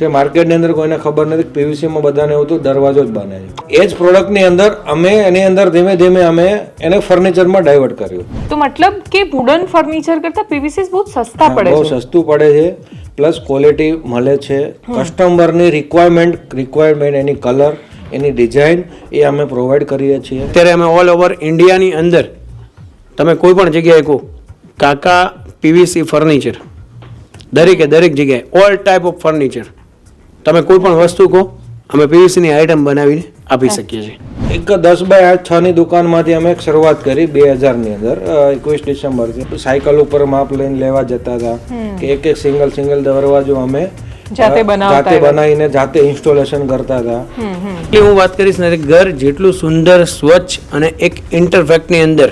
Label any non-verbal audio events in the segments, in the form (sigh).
જે માર્કેટની અંદર કોઈને ખબર નથી પીવીસીમાં બધાને એવું હતું દરવાજો જ બને છે. એ જ પ્રોડક્ટની અંદર અમે એની અંદર ધીમે ધીમે અમે એને ફર્નિચરમાં ડાયવર્ટ કર્યું. તો મતલબ કે વુડન ફર્નિચર કરતા પીવીસી બહુ સસ્તા પડે બહુ સસ્તું પડે છે. પ્લસ ક્વોલિટી મળે છે. કસ્ટમરની રિક્વાયરમેન્ટ રિક્વાયરમેન્ટ એની કલર એની ડિઝાઇન એ અમે પ્રોવાઈડ કરીએ છીએ. અત્યારે અમે ઓલ ઓવર ઇન્ડિયાની અંદર તમે કોઈ પણ જગ્યાએ કહો કાકા પીવીસી ફર્નિચર દરેકે દરેક જગ્યાએ ઓલ ટાઈપ ઓફ ફર્નિચર તમે કોઈ પણ વસ્તુ કહો અમે પીવીસીની આઇટમ બનાવીને આપી શકીએ છીએ. એક દસ બાય આઠ છ ની દુકાનમાંથી અમે એક શરૂઆત કરી બે હજારની અંદર એકવીસ ડિસેમ્બરથી સાયકલ ઉપર માપ લઈને લેવા જતા હતા. કે એક એક સિંગલ સિંગલ દરવાજો અમે જાતે જાતે બનાવીને જાતે ઇન્સ્ટોલેશન કરતા હતા. એટલે હું વાત કરીશ ને ઘર જેટલું સુંદર સ્વચ્છ અને એક ઇન્ટરફેક્ટની અંદર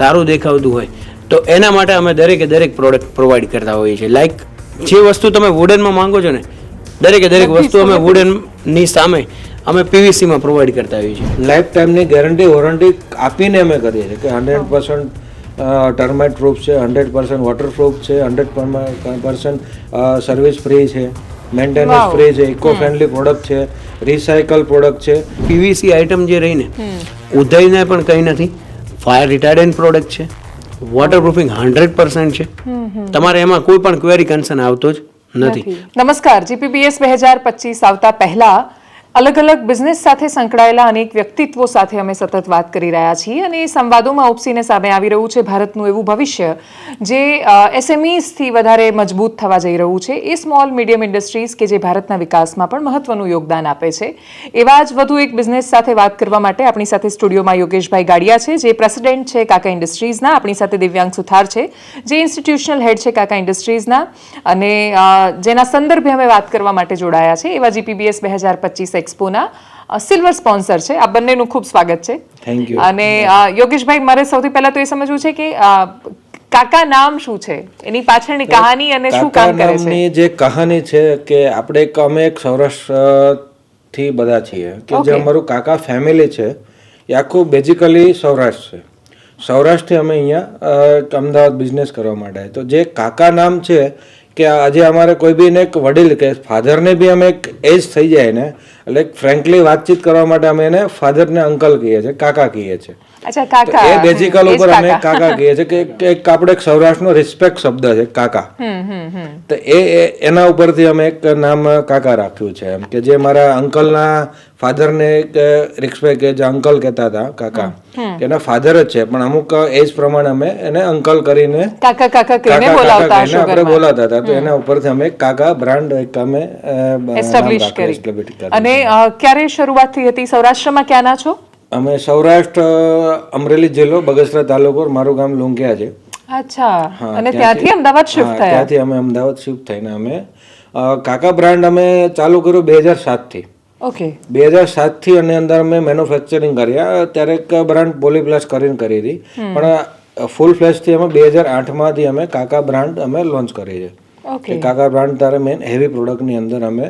સારું દેખાવતું હોય તો એના માટે અમે દરેકે દરેક પ્રોડક્ટ પ્રોવાઈડ કરતા હોઈએ છીએ. લાઈક જે વસ્તુ તમે વુડનમાં માંગો છો ને દરેકે દરેક વસ્તુ અમે વુડનની સામે અમે પીવીસીમાં પ્રોવાઈડ કરતા હોઈએ છીએ. લાઈફ ટાઈમની ગેરંટી વોરંટી આપીને અમે કરીએ છીએ કે હંડ્રેડ પર્સન્ટ ટર્માઇટ પ્રૂફ છે હંડ્રેડ પર્સન્ટ વોટર પ્રૂફ છે હંડ્રેડ પર્સન્ટ સર્વિસ ફ્રી છે મેન્ટેનન્સ ફ્રી છે ઇકો ફ્રેન્ડલી પ્રોડક્ટ છે રિસાયકલ પ્રોડક્ટ છે. પીવીસી આઇટમ જે રહીને ઉધઈને પણ કંઈ નથી ફાયર રિટાર્ડન્ટ પ્રોડક્ટ છે વોટરપ્રૂફિંગ હંડ્રેડ પર્સન્ટ છે. તમારે એમાં કોઈ પણ ક્વેરી કન્સર્ન આવતો જ નથી. નમસ્કાર જીપીબીએસ બે હજાર પચીસ આવતા પહેલા અલગ અલગ બિઝનેસ સાથે સંકળાયેલા અનેક વ્યક્તિત્વો સાથે અમે સતત વાત કરી રહ્યા છીએ અને એ સંવાદોમાં ઉપસીને સામે આવી રહ્યું છે ભારતનું એવું ભવિષ્ય, જે એસએમઈઝથી વધારે મજબૂત થવા જઈ રહ્યું છે. એ સ્મોલ મીડિયમ ઇન્ડસ્ટ્રીઝ કે જે ભારતના વિકાસમાં પણ મહત્વનું યોગદાન આપે છે. એવા જ વધુ એક બિઝનેસ સાથે વાત કરવા માટે આપણી સાથે સ્ટુડિયોમાં યોગેશભાઈ ગાડિયા છે, જે પ્રેસિડેન્ટ છે કાકા ઇન્ડસ્ટ્રીઝના આપણી સાથે દિવ્યાંગ સુથાર છે, જે ઇન્સ્ટિટ્યુશનલ હેડ છે કાકા ઇન્ડસ્ટ્રીઝના અને જેના સંદર્ભે અમે વાત કરવા માટે જોડાયા છે. એવા જીપીબીએસ બે હજાર પચીસ એક્સપોના સિલ્વર સ્પોન્સર છે. આ બંનેનું ખૂબ સ્વાગત છે. થેન્ક યુ અને યોગેશભાઈ મારે સૌથી પહેલા તો એ સમજવું છે કે કાકા નામ શું છે? એની પાછળની કહાની અને શું કામ કરે છે? જે કહાની છે કે આપણે એક અમે એક સૌરાષ્ટ્રથી બધા છીએ કે જે અમારું કાકા ફેમિલી છે એ આખું બેઝિકલી સૌરાષ્ટ્ર છે. સૌરાષ્ટ્રથી અમે અહીંયા અમદાવાદ બિઝનેસ કરવા માટે તો જે કાકા નામ છે કે આજે અમારે કોઈ બી એક વડીલ કે ફાધરને બી અમે એક એજ થઈ જાય ને, એટલે ફ્રેન્કલી વાતચીત કરવા માટે અમે એને ફાધરને અંકલ કહીએ છીએ, કાકા કહીએ છીએ. અચ્છા કાકા. એ બેઝિકલ ઉપર અમે કાકા. કહીએ છીએ કે એક- આપણે એક સૌરાષ્ટ્રનો રિસ્પેક્ટ શબ્દ છે કાકા. તો એ એના ઉપરથી અમે એક નામ કાકા રાખ્યું છે એમ કે જે મારા અંકલના ફાધરને એક રિસ્પેક્ટ કે જે અંકલ કહેતા હતા કાકા એના ફાધર જ છે પણ અમુક એજ પ્રમાણે અમે એને અંકલ કરીને કાકા કાકા કહીને બોલાવતા આપણે. બોલાવતા હતા. તો એના ઉપરથી અમે કાકા બ્રાન્ડ એક અમે એસ્ટાબ્લિશ કરી. અને ક્યારે શરૂઆત થઈ હતી? સૌરાષ્ટ્રમાં ક્યાંના છો? અમે સૌરાષ્ટ્ર અમરેલી જિલ્લો બગસરા તાલુકો મારું ગામ લુંગિયા છે. અચ્છા. અને ત્યાંથી અમદાવાદ શિફ્ટ થયા? ત્યાંથી અમે અમદાવાદ શિફ્ટ થઈને અમે કાકા બ્રાન્ડ અમે ચાલુ કર્યું બે હજાર સાતથી. ઓકે બે હજાર સાતથી અને અંદર અમે મેન્યુફેક્ચરિંગ કર્યા ત્યારે એક બ્રાન્ડ પોલીપ્લસ કરીને કરી હતી. પણ ફૂલ ફ્લેશથી અમે બે હજાર આઠમાંથી અમે કાકા બ્રાન્ડ અમે લોન્ચ કરી છે. કે કાકા બ્રાન્ડ તારે મેન હેવી પ્રોડક્ટની અંદર અમે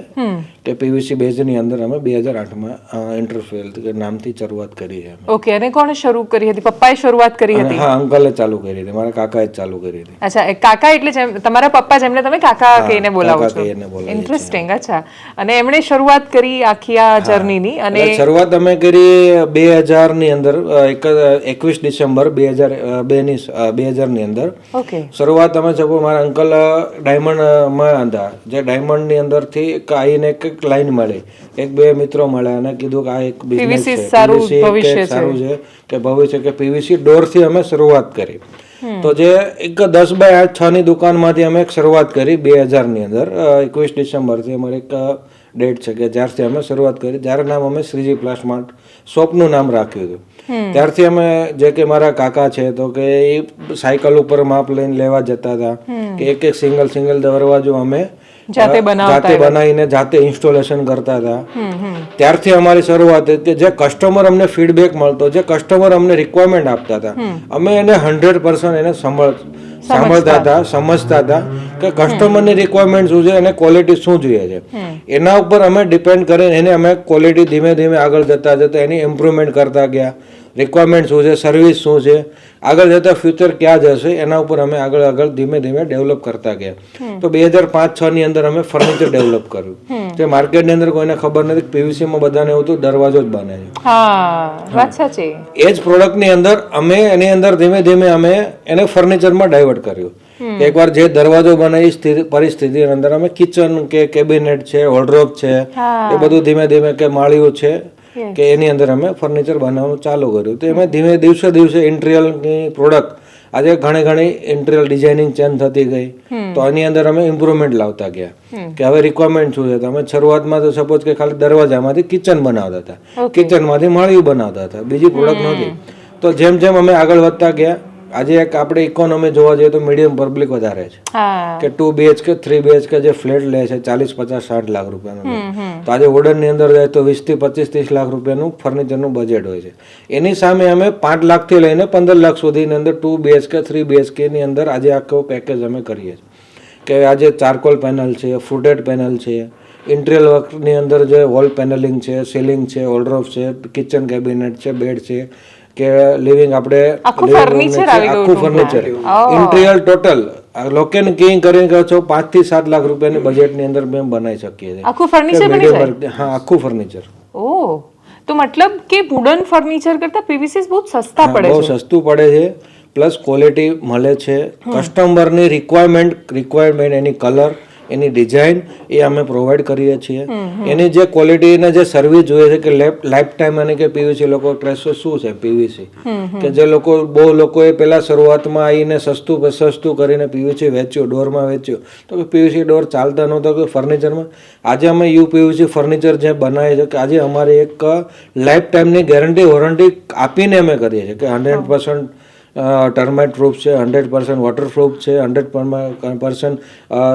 કે પીવીસી બેઝની અંદર અમે બે હજાર આઠમાં ઇન્ટરફેલ નામથી શરૂઆત કરી છે ઓકે અને કોણે શરૂ કરી હતી? પપ્પાએ શરૂઆત કરી હતી? હા અંકલે ચાલુ કરી હતી. મારા કાકાએ ચાલુ કરી હતી. અચ્છા કાકા એટલે જેમ તમારા પપ્પા જેમને તમે કાકા કહીને બોલાવો છો? ઇન્ટરેસ્ટિંગ અચ્છા. અને એમણે શરૂઆત કરી આખી આ જર્નીની અને શરૂઆત અમે કરી બે હજારની અંદર એકવીસ ડિસેમ્બર બે હજાર બે ની બે હજારની અંદર. ઓકે શરૂઆત અમે સપો મારા અંકલ ડાયમંડ માં હતા. જે ડાયમંડની અંદર એક આઈને એક લાઈન મળી. એક બે મિત્રો મળ્યા અને કીધું કે આ એક બિઝનેસ છે. સારું છે. સારું છે કે ભવિષ્ય કે પીવીસી ડોરથી અમે શરૂઆત કરી. તો જે એક દસ બાય આઠ છ ની દુકાનમાંથી અમે એક શરૂઆત કરી બે હજારની અંદર. એકવીસ ડિસેમ્બરથી અમારે એક ડેટ છે કે જ્યારથી અમે શરૂઆત કરી. જ્યારે નામ અમે શ્રીજી પ્લાસ્માર્ટ શોપનું નામ રાખ્યું હતું. ત્યારથી અમે જે કે મારા કાકા છે તો કે એ સાયકલ ઉપર માપ લઈને લેવા જતા હતા. કે એક એક સિંગલ સિંગલ દરવાજો અમે જાતે બનાવીને જાતે ઇન્સ્ટોલેશન કરતા હતા. ત્યારથી અમારી શરૂઆત હતી જે કસ્ટમર અમને ફીડબેક મળતો જે કસ્ટમર અમને રિક્વાયરમેન્ટ આપતા હતા. અમે એને હંડ્રેડ પર્સન્ટ એને સંભાળ સાંભળતા હતા સમજતા હતા કે કસ્ટમરની રિક્વાયરમેન્ટ શું છે અને ક્વોલિટી શું જોઈએ છે. એના ઉપર અમે ડિપેન્ડ કરીને એને અમે ક્વોલિટી ધીમે ધીમે આગળ જતા જતા એની ઇમ્પ્રુવમેન્ટ કરતા ગયા. રિક્વાયરમેન્ટ શું છે સર્વિસ શું છે આગળ જતા ફ્યુચર ક્યાં જશે એના ઉપર અમે આગળ આગળ ધીમે ધીમે ડેવલપ કરતા ગયા. તો બે હજાર પાંચ છ ની અંદર અમે ફર્નિચર ડેવલપ કર્યું. જે માર્કેટની અંદર કોઈને ખબર નથી પીવીસી માં બધાને એવું હતું દરવાજો જ બને છે. એ જ પ્રોડક્ટની અંદર અમે એની અંદર ધીમે ધીમે અમે એને ફર્નિચરમાં ડાયવર્ટ કર્યું. એકવાર જે દરવાજો બને એ સ્થિતિ પરિસ્થિતિની અંદર અમે કિચન કે કેબિનેટ છે વોર્ડરોબ છે એ બધું ધીમે ધીમે કે માળીઓ છે કે એની અંદર અમે ફર્નિચર બનાવવાનું ચાલુ કર્યું. તો એમાં ધીમે દિવસે દિવસે ઇન્ટિરિયલની પ્રોડક્ટ આજે ઘણી ઘણી ઇન્ટિરિયલ ડિઝાઇનિંગ ચેન્જ થતી ગઈ. તો આની અંદર અમે ઇમ્પ્રુવમેન્ટ લાવતા ગયા. કે હવે રિક્વાયરમેન્ટ શું છે? અમે શરૂઆતમાં તો સપોઝ કે ખાલી દરવાજામાંથી કિચન બનાવતા હતા. કિચનમાંથી માળિયું બનાવતા હતા. બીજી પ્રોડક્ટ નહોતી. તો જેમ જેમ અમે આગળ વધતા ગયા આજે એક આપણે ઇકોનોમી જોવા જઈએ તો મીડિયમ પબ્લિક વધારે છે. કે ટુ બીએચકે થ્રી બીએચકે જે ફ્લેટ લે છે ચાલીસ પચાસ સાઠ લાખ રૂપિયાનું તો આજે વોર્ડનની અંદર જાય તો વીસથી પચીસ ત્રીસ લાખ રૂપિયાનું ફર્નિચરનું બજેટ હોય છે. એની સામે અમે પાંચ લાખથી લઈને પંદર લાખ સુધીની અંદર ટુ બીએચકે થ્રી બીએચકે ની અંદર આજે આખો પેકેજ અમે કરીએ છીએ. કે આજે ચારકોલ પેનલ છે ફૂટેડ પેનલ છે ઇન્ટિરિયર વર્કની અંદર જે વોલ પેનલિંગ છે સીલિંગ છે ઓલ્ડરોફ છે કિચન કેબિનેટ છે બેડ છે કે લિવિંગ આપણે આખું છે, ફર્નિચર ઇન્ટિરિયર ટોટલ લોકેન કિંગ કરીને કહો છો પાંચથી સાત લાખ રૂપિયાની બજેટની અંદર મેં બનાવી શકીએ છીએ. આખું ફર્નિચર બની જાય હા આખું ફર્નિચર ઓ તો મતલબ કે વુડન ફર્નિચર કરતા પીવીસી બહુ સસ્તા પડે બહુ સસ્તું પડે છે. પ્લસ ક્વોલિટી મળે છે. કસ્ટમરની રિક્વાયરમેન્ટ રિક્વાયરમેન્ટ એની કલર એની ડિઝાઇન એ અમે પ્રોવાઈડ કરીએ છીએ. એની જે ક્વોલિટી અને જે સર્વિસ જોઈએ છે કે લાઈફ ટાઈમ અને કે પીવીસી લોકો ટ્રેસો શું છે પીવીસી કે જે લોકો બહુ લોકોએ પહેલા શરૂઆતમાં આવીને સસ્તું સસ્તું કરીને પીવીસી વેચ્યું ડોરમાં વેચ્યું. તો કે પીવીસી ડોર ચાલતા નહોતો કે ફર્નિચરમાં આજે અમે યુ પીવીસી ફર્નિચર જે બનાવીએ છીએ કે આજે અમારે એક લાઈફ ટાઈમની ગેરંટી વોરંટી આપીને અમે કરીએ છીએ કે હંડ્રેડ પર્સન્ટ ટર્માઇટ પ્રૂફ છે હંડ્રેડ પર્સન્ટ વોટર પ્રૂફ છે હંડ્રેડ પર્સન્ટ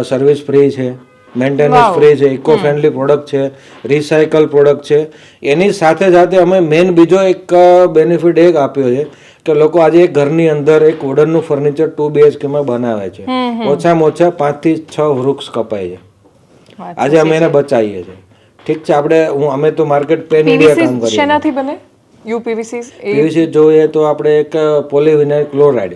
સર્વિસ ફ્રી છે મેન્ટેનન્સ ફ્રી છે ઇકો ફ્રેન્ડલી પ્રોડક્ટ છે રિસાયકલ પ્રોડક્ટ છે. એની સાથે સાથે અમે મેઇન બીજો એક બેનિફિટ એક આપ્યો છે કે લોકો આજે એક ઘરની અંદર એક વુડનનું ફર્નિચર ટુ બીએચકેમાં બનાવે છે. ઓછામાં ઓછા પાંચથી છ વૃક્ષ કપાય છે. આજે અમે એને બચાવીએ છીએ. ઠીક છે આપણે હું અમે તો માર્કેટ પેન ઇન્ડિયા કામ કરીએ યુપીવીસી પીવીસી જોઈએ તો આપણે એક પોલિવિનાઇલ ક્લોરાઇડ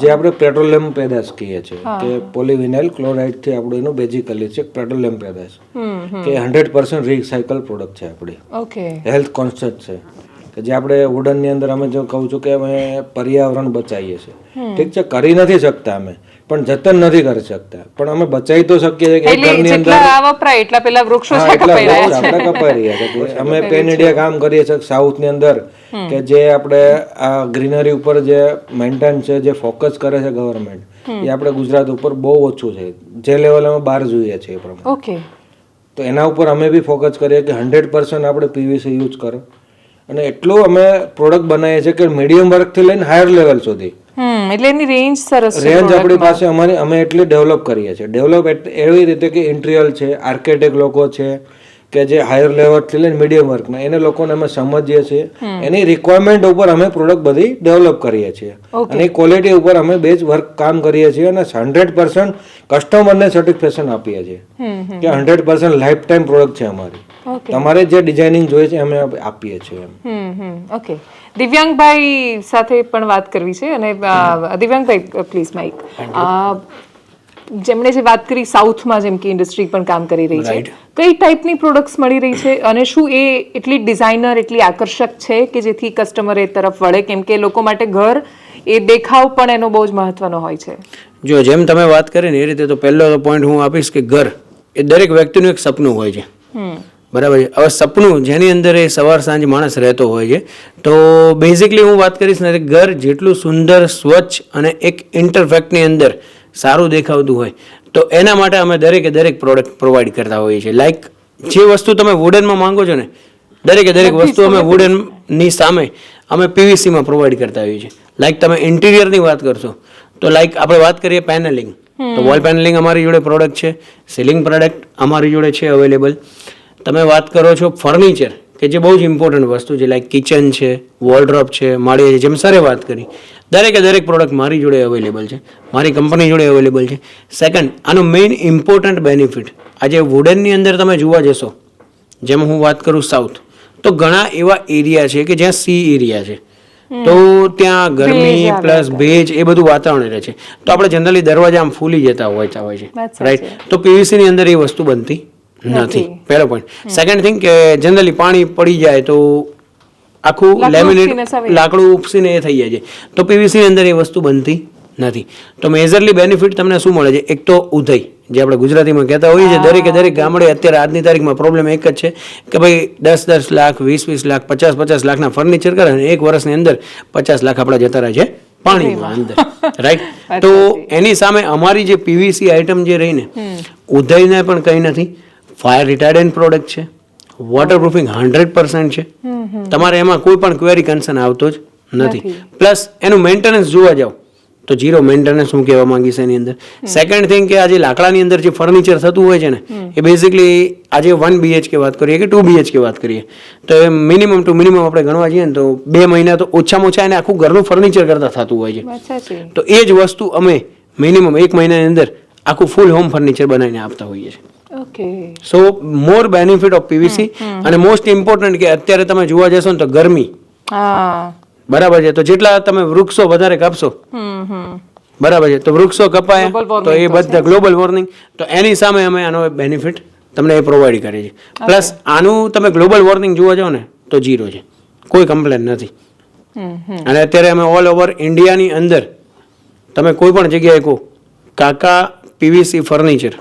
જે આપણે પેટ્રોલિયમ પેદાશ કહીએ છીએ કે પોલિવિનાઇલ ક્લોરાઇડથી આપણું એનું બેઝિકલી છે પેટ્રોલિયમ પેદાશ કે હંડ્રેડ પર્સન્ટ રિસાયકલ પ્રોડક્ટ છે આપણી. ઓકે. હેલ્થ કોન્શિયસ છે. કે જે આપણે વુડનની અંદર અમે જો કહું છું કે અમે પર્યાવરણ બચાવીએ છીએ. ઠીક છે કરી નથી શકતા અમે. પણ જતન નથી કરી શકતા. પણ અમે બચાવી તો શકીએ છીએ કે ઘરની અંદર વપરાય એટલા પેલા વૃક્ષો કપાઈ રહ્યા આપણે કપાઈ રહ્યા છે. અમે પેન ઇન્ડિયા કામ કરીએ છીએ સાઉથની અંદર કે જે આપણે આ ગ્રીનરી ઉપર જે મેન્ટેન છે જે ફોકસ કરે છે ગવર્મેન્ટ એ આપણે ગુજરાત ઉપર બહુ ઓછું છે. જે લેવલ અમે બહાર જોઈએ છીએ એ પ્રમાણે. ઓકે. તો એના ઉપર અમે બી ફોકસ કરીએ કે હંડ્રેડ પર્સન્ટ આપણે પીવીસી યુઝ કરો. અને એટલું અમે પ્રોડક્ટ બનાવીએ છીએ કે મીડિયમ વર્કથી લઈને હાયર લેવલ સુધી. એટલે એની રેન્જ સરસ છે રેન્જ આપણી પાસે અમારી અમે એટલી ડેવલપ કરીએ છીએ. ડેવલપ એવી રીતે કે ઇન્ટિરિયર છે આર્કિટેક્ટ લોકો છે કે જે હાયર લેવલથી લઈને મીડિયમ વર્કના એને લોકોને અમે સમજીએ છીએ. એની રિક્વાયરમેન્ટ ઉપર અમે પ્રોડક્ટ બધી ડેવલપ કરીએ છીએ. અને ક્વોલિટી ઉપર અમે બેજ વર્ક કામ કરીએ છીએ અને હંડ્રેડ પર્સન્ટ કસ્ટમરને સર્ટિફિકેશન આપીએ છીએ. કે hundred percent life time product છે અમારી. તમારે જે ડિઝાઇનિંગ જોઈએ છે અમે આપીએ છીએ ઓકે દિવ્યાંગભાઈ સાથે પણ વાત કરવી છે અને દિવ્યાંગભાઈ પ્લીઝ માઇક. જેમણે જે વાત કરી સાઉથમાં જેમ કે ઇન્ડસ્ટ્રી પણ કામ કરી રહી છે કઈ ટાઈપની પ્રોડક્ટ્સ મળી રહી છે અને શું એ એટલી ડિઝાઇનર એટલી આકર્ષક છે કે જેથી કસ્ટમર એ તરફ વળે? કેમ કે લોકો માટે ઘર એ દેખાવ પણ એનો બહુ જ મહત્વનો હોય છે. જો જેમ તમે વાત કરી ને એ રીતે તો પહેલો પોઈન્ટ હું આપીશ કે ઘર એ દરેક વ્યક્તિનું એક સપનું હોય છે. બરાબર છે. હવે સપનું જેની અંદર એ સવાર સાંજ માણસ રહેતો હોય છે તો બેઝિકલી હું વાત કરીશ ને ઘર જેટલું સુંદર સ્વચ્છ અને એક ઇન્ટરફેક્ટની અંદર સારું દેખાવતું હોય તો એના માટે અમે દરેકે દરેક પ્રોડક્ટ પ્રોવાઈડ કરતા હોઈએ છીએ. લાઈક જે વસ્તુ તમે વુડનમાં માંગો છો ને દરેકે દરેક વસ્તુ અમે વુડનની સામે અમે પીવીસીમાં પ્રોવાઈડ કરતા હોઈએ છીએ. લાઈક તમે ઇન્ટિરિયરની વાત કરશો તો લાઈક આપણે વાત કરીએ પેનલિંગ તો વોલ પેનલિંગ અમારી જોડે પ્રોડક્ટ છે સીલિંગ પ્રોડક્ટ અમારી જોડે છે અવેલેબલ તમે વાત કરો છો ફર્નિચર કે જે બહુ જ ઇમ્પોર્ટન્ટ વસ્તુ છે લાઈક કિચન છે વોર્ડ્રોપ છે માળી છે જેમ સરે વાત કરી. દરેકે દરેક પ્રોડક્ટ મારી જોડે અવેલેબલ છે મારી કંપની જોડે અવેલેબલ છે. સેકન્ડ આનો મેઇન ઇમ્પોર્ટન્ટ બેનિફિટ આજે વુડનની અંદર તમે જોવા જશો જેમ હું વાત કરું સાઉથ તો ઘણા એવા એરિયા છે કે જ્યાં સી એરિયા છે. તો ત્યાં ગરમી પ્લસ ભેજ એ બધું વાતાવરણ રહે છે. તો આપણે જનરલી દરવાજા આમ ફૂલી જતા હોય હોય છે. રાઈટ તો પીવીસીની અંદર એ વસ્તુ બનતી નથી. પહેલો પોઈન્ટ સેકન્ડ થિંગ કે જનરલી પાણી પડી જાય તો આખું લેમિનેટ લાકડું ઉપસીને એ થઈ જાય છે. તો પીવીસીની અંદર એ વસ્તુ બનતી નથી. તો મેજરલી બેનિફિટ તમને શું મળે છે? એક તો ઉધઈ જે આપણે ગુજરાતીમાં કહેતા હોઈએ છીએ દરેકે દરેક ગામડે અત્યારે આજની તારીખમાં પ્રોબ્લેમ એક જ છે કે ભાઈ દસ દસ લાખ વીસ વીસ લાખ પચાસ પચાસ લાખના ફર્નિચર કરે અને એક વર્ષની અંદર પચાસ લાખ આપણા જતા રહે છે પાણીમાં અંદર. રાઈટ (laughs) તો એની સામે અમારી જે પીવીસી આઇટમ જે રહીને ઉધઈને પણ કંઈ નથી. ફાયર રિટાર્ડન્ટ પ્રોડક્ટ છે વોટરપ્રૂફિંગ હંડ્રેડ પર્સન્ટ છે. તમારે એમાં કોઈ પણ ક્વેરી કન્સર્ન આવતો જ નથી. પ્લસ એનું મેન્ટેનન્સ જોવા જાઓ તો જીરો મેન્ટેનન્સ હું કહેવા માંગીશ એની અંદર. સેકન્ડ થિંગ કે આજે લાકડાની અંદર જે ફર્નિચર થતું હોય છે ને એ બેઝિકલી આજે વન બીએચકે વાત કરીએ કે ટુ બીએચકે વાત કરીએ? તો એ મિનિમમ ટુ મિનિમમ આપણે ગણવા જઈએ ને તો બે મહિના તો ઓછામાં ઓછા એને આખું ઘરનું ફર્નિચર કરતા થતું હોય છે. તો એ જ વસ્તુ અમે મિનિમમ એક મહિનાની અંદર આખું ફૂલ હોમ ફર્નિચર બનાવીને આપતા હોઈએ છીએ. So more benefit of PVC અને મોસ્ટ ઇમ્પોર્ટન્ટ કે અત્યારે તમે જોવા જશો ને તો ગરમી. બરાબર છે? તો જેટલા તમે વૃક્ષો વધારે કાપશો. બરાબર છે? તો વૃક્ષો કપાય તો એ બધા ગ્લોબલ વોર્મિંગ તો એની સામે અમે આનો બેનિફિટ તમને એ પ્રોવાઈડ કરીએ છીએ. પ્લસ આનું તમે ગ્લોબલ વોર્મિંગ જોવા જાઓ ને તો જીરો છે. કોઈ કમ્પ્લેન નથી. અને અત્યારે અમે ઓલ ઓવર ઇન્ડિયાની અંદર તમે કોઈ પણ જગ્યાએ કહો કાકા પીવીસી ફર્નિચર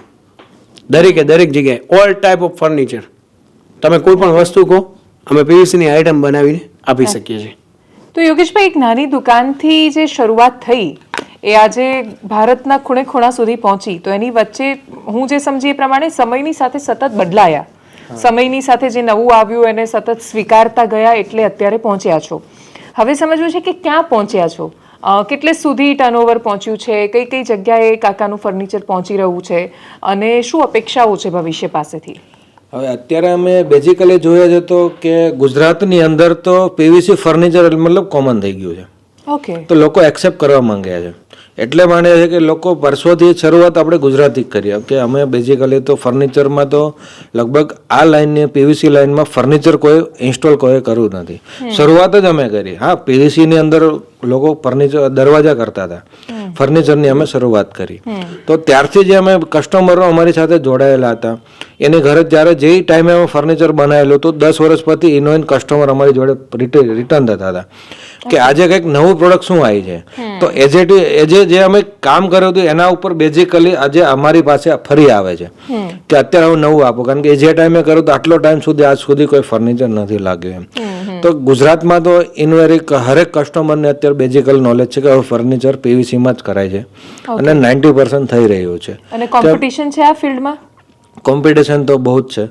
દરેકે દરેક જગ્યાએ ઓલ ટાઈપ ઓફ ફર્નિચર તમે કોઈ પણ વસ્તુ કહો અમે પીવીસીની આઇટમ બનાવીને આપી શકીએ છીએ. તો યોગેશભાઈ એક નાની દુકાનથી જે શરૂઆત થઈ એ આજે ભારતના ખૂણે ખૂણા સુધી પહોંચી. તો એની વચ્ચે હું જે સમજી એ પ્રમાણે સમયની સાથે સતત બદલાયા. સમયની સાથે જે નવું આવ્યું એને સતત સ્વીકારતા ગયા એટલે અત્યારે પહોંચ્યા છો. હવે સમજવું છે કે ક્યાં પહોંચ્યા છો? કેટલે સુધી ટર્નઓવર પહોંચ્યું છે? કઈ કઈ જગ્યાએ કાકાનું ફર્નિચર પહોંચી રહ્યું છે? અને શું અપેક્ષાઓ છે ભવિષ્ય પાસેથી? હવે અત્યારે અમે બેઝિકલી જોઈએ છે તો કે ગુજરાતની અંદર તો પીવીસી ફર્નિચર મતલબ કોમન થઈ ગયું છે. ઓકે. તો લોકો એક્સેપ્ટ કરવા માંગ્યા છે. એટલે માને છે કે લોકો વર્ષોથી શરૂઆત આપણે ગુજરાતી કરીએ. કે અમે બેઝિકલી તો ફર્નિચરમાં તો લગભગ આ લાઇનની પીવીસી લાઇનમાં ફર્નિચર કોઈ ઇન્સ્ટોલ કોઈ કર્યું નથી. શરૂઆત જ અમે કરી. હા પીવીસીની અંદર લોકો ફર્નિચર દરવાજા કરતા હતા. ફર્નિચરની અમે શરૂઆત કરી. તો ત્યારથી જે અમે કસ્ટમરો અમારી સાથે જોડાયેલા હતા. એની ઘરે જ્યારે જે ટાઈમે અમે ફર્નિચર બનાવેલું તો દસ વર્ષ પછી એનો કસ્ટમર અમારી જોડે રિટર્ન થતા હતા. કે આજે કંઈક નવું પ્રોડક્ટ શું આવી છે? તો એજ એજ જે અમે કામ કર્યું હતું એના ઉપર બેઝિકલી આજે અમારી પાસે ફરી આવે છે. કે અત્યારે હું નવું આપો કારણ કે જે ટાઈમે કર્યું તો આટલો ટાઈમ સુધી આજ સુધી કોઈ ફર્નિચર નથી લાગ્યું એમ. તો ગુજરાતમાં તો ઇન્વેરી હરેક કસ્ટમરને અત્યારે બેઝિકલ નોલેજ છે કે હવે ફર્નિચર પીવીસીમાં જ કરાય છે. અને નાઇન્ટી પર્સન્ટ થઈ રહ્યું છે. અને કોમ્પિટિશન છે આ ફિલ્ડમાં કોમ્પિટિશન તો બહુ જ છે.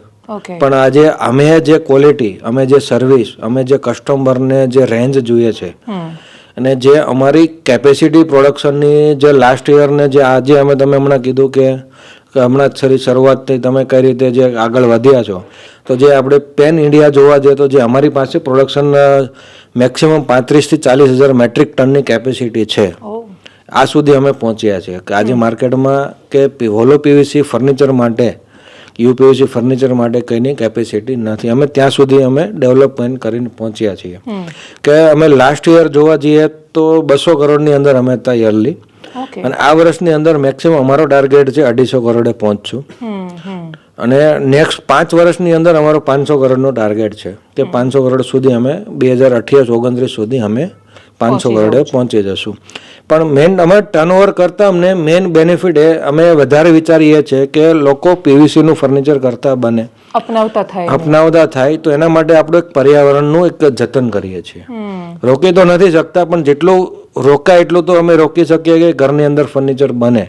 પણ આજે અમે જે ક્વોલિટી અમે જે સર્વિસ અમે જે કસ્ટમરને જે રેન્જ જોઈએ છે અને જે અમારી કેપેસિટી પ્રોડક્શનની જે લાસ્ટ યરને જે આજે અમે તમે હમણાં કીધું કે કે હમણાં જ શરૂઆતથી તમે કઈ રીતે જે આગળ વધ્યા છો તો જે આપણે પેન ઇન્ડિયા જોવા જઈએ તો જે અમારી પાસે પ્રોડક્શન મેક્સિમમ પાંત્રીસથી ચાલીસ હજાર મેટ્રિક ટનની કેપેસિટી છે. આ સુધી અમે પહોંચ્યા છીએ કે આજે માર્કેટમાં કે હોલો પીવીસી ફર્નિચર માટે યુપીવીસી ફર્નિચર માટે કંઈની કેપેસિટી નથી. અમે ત્યાં સુધી અમે ડેવલપમેન્ટ કરીને પહોંચ્યા છીએ. કે અમે લાસ્ટ યર જોવા જઈએ તો બસો કરોડની અંદર અમે હતા યરલી અને આ વર્ષની અંદર મેક્સિમમ અમારો ટાર્ગેટ છે અઢીસો કરોડે પહોંચશું. અને નેક્સ્ટ પાંચ વર્ષની અંદર અમારો પાંચસો કરોડનો ટાર્ગેટ છે. કે પાંચસો કરોડ સુધી અમે બે હજાર અઠ્યાસ ઓગણત્રીસ સુધી અમે પાંચસો કરોડે પહોંચી જશું. પણ મેઇન અમે ટર્નઓવર કરતાં અમને મેઇન બેનિફિટ એ અમે વધારે વિચારીએ છીએ કે લોકો પીવીસીનું ફર્નિચર કરતા બને. અપનાવતા થાય અપનાવતા થાય તો એના માટે આપણે એક પર્યાવરણનું એક જતન કરીએ છીએ. રોકી તો નથી શકતા પણ જેટલું રોકાય એટલું તો અમે રોકી શકીએ કે ઘરની અંદર ફર્નિચર બને.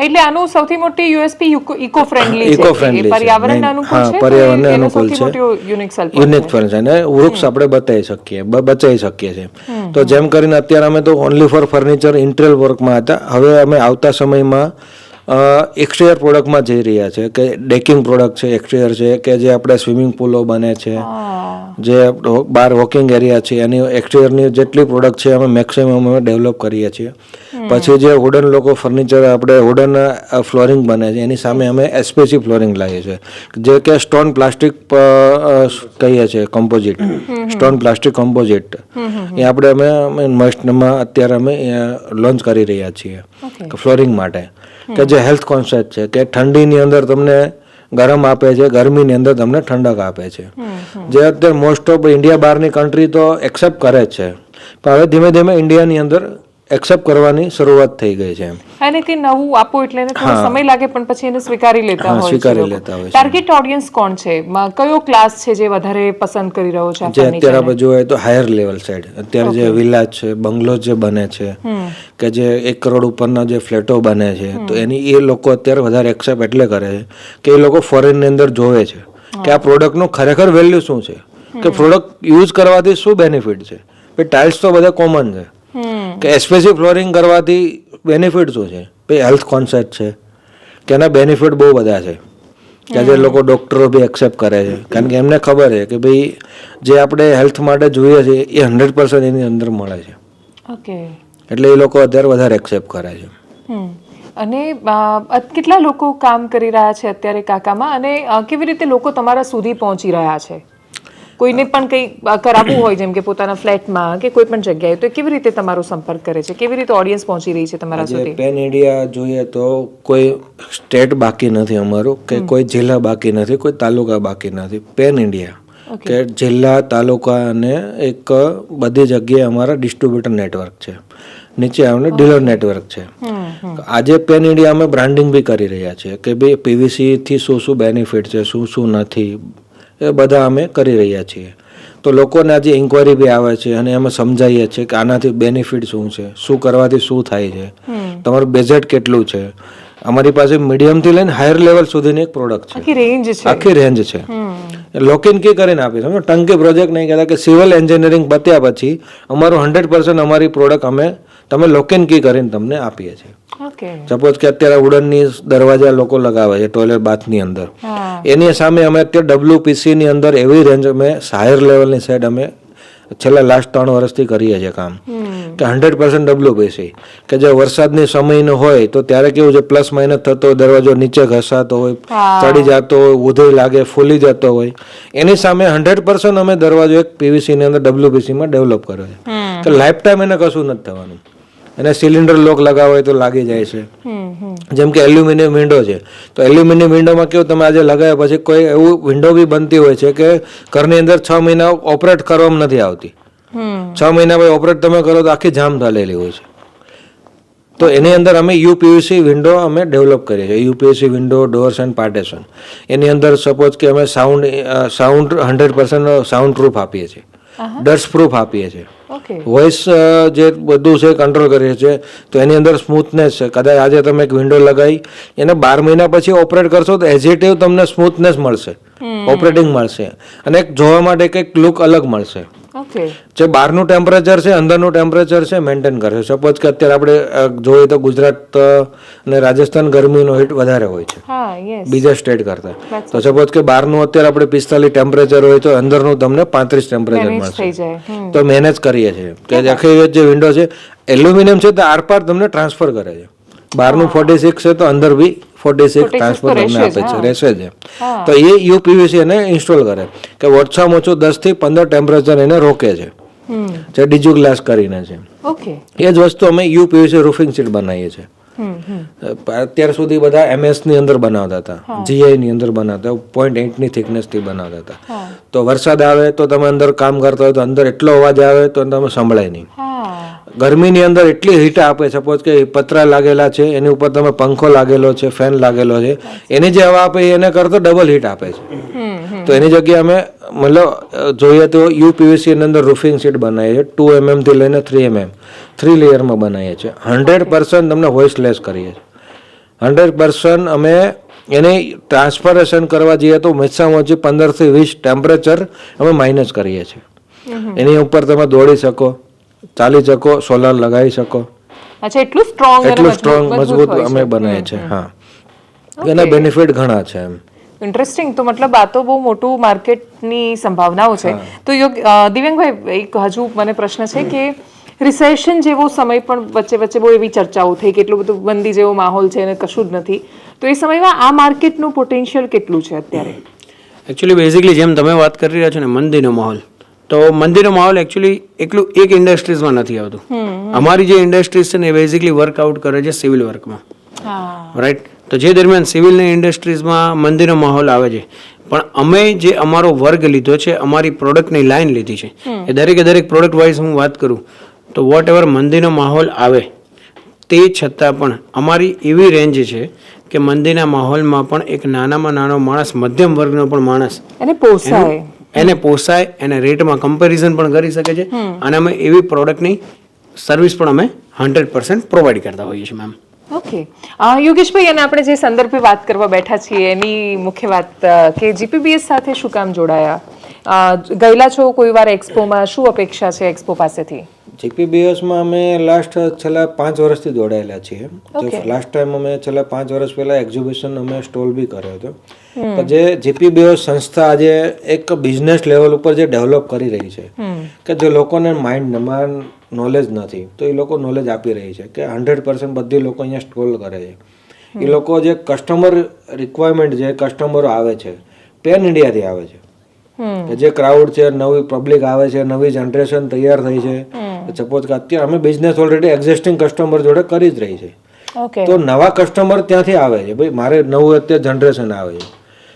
એટલે આનું સૌથી મોટી યુએસપી ઇકો ફ્રેન્ડલી છે. ઇકો ફ્રેન્ડલી એ પર્યાવરણને અનુકૂળ છે પર્યાવરણને અનુકૂળ છે. યુનિક સેલ્ફ યુનિક ફર્નિચર અને વૃક્ષ આપણે બતાવી શકીએ બચાવી શકીએ છીએ. તો જેમ કરીને અત્યારે અમે તો ઓનલી ફોર ફર્નિચર ઇન્ટરિયર વર્કમાં હતા. હવે અમે આવતા સમયમાં એક્સટેરિયર પ્રોડક્ટમાં જઈ રહ્યા છે કે ડેકિંગ પ્રોડક્ટ છે એક્સટેરિયર છે કે જે આપણે સ્વિમિંગ પુલો બને છે. જે બાર વોકિંગ એરિયા છે એની એક્સટિરિયરની જેટલી પ્રોડક્ટ છે અમે મેક્સિમમ અમે ડેવલપ કરીએ છીએ. પછી જે વુડન લોકો ફર્નિચર આપણે વુડન ફ્લોરિંગ બને છે એની સામે અમે એસપીસી ફ્લોરિંગ લાવીએ છીએ. જે કે સ્ટોન પ્લાસ્ટિક કહીએ છીએ કમ્પોઝિટ સ્ટોન પ્લાસ્ટિક કમ્પોઝિટ એ આપણે અમે મસ્ટમાં અત્યારે અમે લોન્ચ કરી રહ્યા છીએ ફ્લોરિંગ માટે. કે જે હેલ્થ કોન્સેપ્ટ છે કે ઠંડીની અંદર તમને ગરમ આપે છે ગરમીની અંદર તમને ઠંડક આપે છે. જે અત્યારે મોસ્ટ ઓફ ઇન્ડિયા બહારની કન્ટ્રી તો એક્સેપ્ટ કરે જ છે. પણ હવે ધીમે ધીમે ઇન્ડિયાની અંદર એક્સેપ્ટ કરવાની શરૂઆત થઈ ગઈ છે એમ. અને તે નવું આપો એટલે એને થોડો સમય લાગે પણ પછી એને સ્વીકારી લેતા હોય સ્વીકારી લેતા હોય. ટાર્ગેટ ઓડિયન્સ કોણ છે? કયો ક્લાસ છે જે વધારે પસંદ કરી રહ્યો છે જે અત્યારે આપણે જોઈએ તો હાયર લેવલ સાઈડ અત્યારે જે વિલા છે બંગલો જે બને છે કે જે એક કરોડ ઉપરના જે ફ્લેટો બને છે તો એની એ લોકો અત્યારે વધારે એક્સેપ્ટ એટલે કરે છે કે એ લોકો ફોરેનની અંદર જોવે છે કે આ પ્રોડક્ટનું ખરેખર વેલ્યુ શું છે? કે પ્રોડક્ટ યુઝ કરવાથી શું બેનિફિટ છે? ટાઇલ્સ તો બધા કોમન છે. કે એસ્પેસી ફ્લોરિંગ કરવાથી બેનિફિટ શું છે? ભાઈ હેલ્થ કોન્સેપ્ટ છે. કે એના બેનિફિટ બહુ બધા છે. કે જે લોકો ડૉક્ટરો બી એક્સેપ્ટ કરે છે. કારણ કે એમને ખબર છે કે ભાઈ જે આપણે હેલ્થ માટે જોઈએ છે એ હંડ્રેડ પર્સન્ટ એની અંદર મળે છે. ઓકે એટલે એ લોકો અત્યારે વધારે એક્સેપ્ટ કરે છે. અને કેટલા લોકો કામ કરી રહ્યા છે અત્યારે કાકામાં? અને કેવી રીતે લોકો તમારા સુધી પહોંચી રહ્યા છે? કોઈને પણ કંઈ કરાવવું હોય જેમ કે પોતાના ફ્લેટમાં કે કોઈ પણ જગ્યાએ તો કેવી રીતે તમારો સંપર્ક કરે છે? કેવી રીતે ઓડિયન્સ પહોંચી રહી છે તમારા સુધી? પેન ઇન્ડિયા જોઈએ તો કોઈ સ્ટેટ બાકી નથી અમારું કે કોઈ જિલ્લા બાકી નથી કોઈ તાલુકા બાકી નથી. પેન ઇન્ડિયા કે જિલ્લા તાલુકા અને એક બધી જગ્યાએ અમારા ડિસ્ટ્રીબ્યુટર નેટવર્ક છે. નીચે આવીને ડીલર નેટવર્ક છે. આજે પેન ઇન્ડિયા અમે બ્રાન્ડિંગ બી કરી રહ્યા છીએ કે ભાઈ પીવીસીથી શું શું બેનિફિટ છે શું શું નથી એ બધા અમે કરી રહ્યા છીએ. તો લોકોને આજે ઇન્કવાયરી બી આવે છે અને અમે સમજાવીએ છીએ કે આનાથી બેનિફિટ શું છે? શું કરવાથી શું થાય છે? તમારું બજેટ કેટલું છે? અમારી પાસે મીડિયમથી લઈને હાયર લેવલ સુધીની એક પ્રોડક્ટ છે. આખી રેન્જ છે. આખી રેન્જ છે. લોકિન કી કરીને આપીશ સમજો ટંકી પ્રોજેક્ટ નહીં કહેતા કે સિવિલ એન્જિનિયરિંગ પત્યા પછી અમારું હંડ્રેડ પર્સન્ટ અમારી પ્રોડક્ટ અમે તમે લોકેન કી કરીને તમને આપીએ છીએ. સપોઝ કે અત્યારે ઉડનની દરવાજા લોકો લગાવે છે ટોયલેટ બાથની અંદર. એની સામે અમે અત્યારે ડબ્લ્યુપીસી ની અંદર એવી રેન્જ અમે હાયર લેવલની સાઈડ અમે છેલ્લા લાસ્ટ ત્રણ વર્ષથી કરીએ છીએ કામ. કે હંડ્રેડ પર્સન્ટ ડબલ્યુપીસી કે જે વરસાદની સમયનો હોય તો ત્યારે કેવું છે પ્લસ માઇનસ થતો હોય દરવાજો નીચે ઘસાતો હોય ચડી જતો હોય ઉધઈ લાગે ફૂલી જતો હોય. એની સામે હંડ્રેડ પર્સન્ટ અમે દરવાજો એક પીવીસીની અંદર ડબલ્યુપીસીમાં ડેવલપ કર્યો છે. કે લાઈફ ટાઈમ એને કશું નથી થવાનું. એને સિલિન્ડર લોક લગાવો હોય તો લાગી જાય છે. જેમ કે એલ્યુમિનિયમ વિન્ડો છે. તો એલ્યુમિનિયમ વિન્ડોમાં કેવું તમે આજે લગાવ્યા પછી કોઈ એવું વિન્ડો બી બનતી હોય છે કે ઘરની અંદર છ મહિના ઓપરેટ કરવામાં નથી આવતી. છ મહિના પછી ઓપરેટ તમે કરો તો આખી જામ થયેલી હોય છે. તો એની અંદર અમે યુપીયુસી વિન્ડો અમે ડેવલપ કરીએ છીએ. UPVC window doors and partition. એની અંદર સપોઝ કે અમે sound sound hundred percent sound proof આપીએ છીએ. ડસ્ટ પ્રૂફ આપીએ છીએ. વોઇસ જે બધું છે કંટ્રોલ કરીએ છીએ તો એની અંદર સ્મૂથનેસ છે. કદાચ આજે તમે એક વિન્ડો લગાવી એને બાર મહિના પછી ઓપરેટ કરશો તો એઝિટિવ તમને સ્મૂથનેસ મળશે. ઓપરેટિંગ મળશે. અને એક જોવા માટે કંઈક લુક અલગ મળશે. જે બહારનું ટેમ્પરેચર છે અંદરનું ટેમ્પરેચર છે મેન્ટેન કરે. છે સપોઝ કે અત્યારે આપણે જોઈએ તો ગુજરાત અને રાજસ્થાન ગરમીનો હીટ વધારે હોય છે. બીજા સ્ટેટ કરતા. તો સપોઝ કે બહારનું અત્યારે આપણે પિસ્તાલીસ ટેમ્પરેચર હોય તો અંદરનું તમને પાંત્રીસ ટેમ્પરેચર મળશે. તો મેનેજ કરીએ છીએ. કે આખી જે વિન્ડો છે એલ્યુમિનિયમ છે તો આરપાર તમને ટ્રાન્સફર કરે છે. બહારનું ફોર્ટી સિક્સ છે તો અંદર બી ફોર્ટી સિક્સ ટ્રાન્સફર તમને આપે છે રહેશે જ તો એ યુપીવીસી એને ઇન્સ્ટોલ કરે કે ઓછામાં ઓછું દસથી પંદર ટેમ્પરેચર એને રોકે છે. જે ડીજુ ગ્લાસ કરીને છે. એ જ વસ્તુ અમે યુપીવીસી રૂફિંગ શીટ બનાવીએ છીએ. અત્યાર સુધી બધા એમએસની અંદર બનાવતા હતા. જીઆઈ ની અંદર બનાવતા પોઈન્ટ એઇટની થિકનેસથી બનાવતા હતા. તો વરસાદ આવે તો તમે અંદર કામ કરતા હોય તો અંદર એટલો અવાજ આવે તો તમે સંભળાય નહીં. ગરમીની અંદર એટલી હીટ આપે સપોઝ કે પતરા લાગેલા છે એની ઉપર તમે પંખો લાગેલો છે ફેન લાગેલો છે એની જે હવા આપે એને કરતો ડબલ હીટ આપે છે. તો એની જગ્યાએ અમે મતલબ જોઈએ તો યુપીવીસી ની અંદર રૂફિંગ શીટ બનાવીએ છીએ ટુ એમએમથી લઈને થ્રી એમએમ થ્રી લેયરમાં બનાવીએ છીએ. હંડ્રેડ પર્સન્ટ તમને વોઇસલેસ કરીએ છીએ. હંડ્રેડ પર્સન્ટ અમે એને ટ્રાન્સફરેશન કરવા જઈએ તો ઓછામાં ઓછી પંદરથી વીસ ટેમ્પરેચર અમે માઇનસ કરીએ છીએ. એની ઉપર તમે દોડી શકો. ચાલી શકો સોલાર લગાવી શકો. અચ્છા એટલું સ્ટ્રોંગ એટલું સ્ટ્રોંગ મજબૂત અમે બનાવીએ છે હા. એના બેનિફિટ ઘણા છે એમ. ઇન્ટરેસ્ટિંગ તો મતલબ આ તો બહુ મોટું માર્કેટની સંભાવનાઓ છે. તો યોગ દિવ્યંગભાઈ એક હજુ મને પ્રશ્ન છે કે રિસેશન જેવો સમય પણ વચ્ચે વચ્ચે બહુ એવી ચર્ચાઓ થઈ કે એટલું બધું મંદી જેવો માહોલ છે અને કશું જ નથી. તો એ સમયમાં આ માર્કેટનું પોટેન્શિયલ કેટલું છે અત્યારે? એકચ્યુઅલી બેઝિકલી જેમ તમે વાત કરી રહ્યા છો ને મંદિરનો માહોલ. તો મંદિરનો માહોલ એકચ્યુઅલી એકલું એક ઇન્ડસ્ટ્રીઝમાં નથી આવતું. અમારી જે ઇન્ડસ્ટ્રીઝ છે ને એ બેઝિકલી વર્કઆઉટ કરે છે સિવિલ વર્કમાં રાઈટ તો જે દરમિયાન સિવિલની ઇન્ડસ્ટ્રીઝમાં મંદિરનો માહોલ આવે છે. પણ અમે જે અમારો વર્ગ લીધો છે અમારી પ્રોડક્ટની લાઈન લીધી છે. એ દરેકે દરેક પ્રોડક્ટ વાઇઝ હું વાત કરું તો વોટ એવર મંદિરનો માહોલ આવે તે છતાં પણ અમારી એવી રેન્જ છે કે મંદિરના માહોલમાં પણ એક નાનામાં નાનો માણસ મધ્યમ વર્ગનો પણ માણસ એને પોસાય. એને પોસાય એને રેટમાં કમ્પેરિઝન પણ કરી શકે છે. અને અમે એવી પ્રોડક્ટની સર્વિસ પણ અમે હંડ્રેડ પર્સન્ટ પ્રોવાઈડ કરતા હોઈએ છીએ મેમ ઓકે યોગેશભાઈ અને આપણે જે સંદર્ભે વાત કરવા બેઠા છીએ એની મુખ્ય વાત કે જીપીબીએસ સાથે શું કામ જોડાયા? ગયેલા છો કોઈ વાર એક્સપોમાં શું અપેક્ષા છે એક્સપો પાસેથી? જીપીબીએસમાં અમે લાસ્ટ છેલ્લા પાંચ વર્ષથી દોડાયેલા છીએ. તો લાસ્ટ ટાઈમ અમે છેલ્લા પાંચ વર્ષ પહેલા એક્ઝિબિશન અમે સ્ટોલ બી કર્યો હતો. જે જીપીબીએસ સંસ્થા આજે એક બિઝનેસ લેવલ ઉપર જે ડેવલપ કરી રહી છે કે જે લોકોને માઇન્ડ નોલેજ નથી તો એ લોકો નોલેજ આપી રહી છે કે હંડ્રેડ પર્સન્ટ બધી લોકો અહીંયા સ્ટોલ કરે છે. એ લોકો જે કસ્ટમર રિક્વાયરમેન્ટ જે કસ્ટમરો આવે છે પેન ઇન્ડિયાથી આવે છે. જે ક્રાઉડ છે નવી પબ્લિક આવે છે નવી જનરેશન તૈયાર થઈ છે. સપોઝ કે અત્યારે અમે બિઝનેસ ઓલરેડી એક્ઝિસ્ટિંગ કસ્ટમર જોડે કરી જ રહી છે. તો નવા કસ્ટમર ત્યાંથી આવે છે. ભાઈ મારે નવું અત્યારે જનરેશન આવે છે.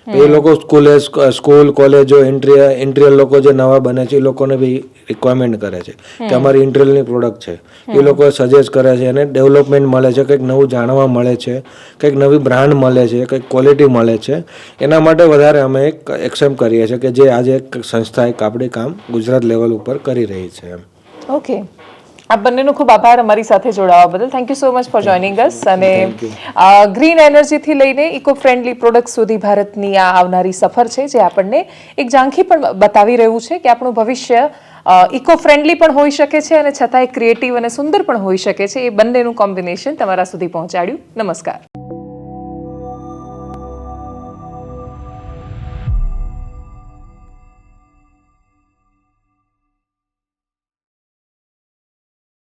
એ લોકો સ્કૂલે સ્કૂલ કોલેજો ઇન્ટ્રીયર ઇન્ટિરિયર લોકો જે નવા બને છે એ લોકોને બી રિક્વાયરમેન્ટ કરે છે કે અમારી ઇન્ટ્રિયલની પ્રોડક્ટ છે. એ લોકો સજેસ્ટ કરે છે અને ડેવલપમેન્ટ મળે છે કંઈક નવું જાણવા મળે છે કંઈક નવી બ્રાન્ડ મળે છે કંઈક ક્વોલિટી મળે છે. એના માટે વધારે અમે એક એક્સેપ્ટ કરીએ છીએ કે જે આજે એક સંસ્થા એક આપણે કામ ગુજરાત લેવલ ઉપર કરી રહી છે એમ. ઓકે આપ બંનેનો ખૂબ આભાર અમારી સાથે જોડાવા બદલ. Thank you so much for joining us અને ગ્રીન એનર્જીથી લઈને ઇકો ફ્રેન્ડલી પ્રોડક્ટ સુધી ભારતની આ આવનારી સફર છે જે આપણને એક ઝાંખી પણ બતાવી રહ્યું છે કે આપણું ભવિષ્ય ઇકો ફ્રેન્ડલી પણ હોઈ શકે છે અને છતાંય ક્રિએટિવ અને સુંદર પણ હોઈ શકે છે. એ બંનેનું કોમ્બિનેશન તમારા સુધી પહોંચાડ્યું. નમસ્કાર.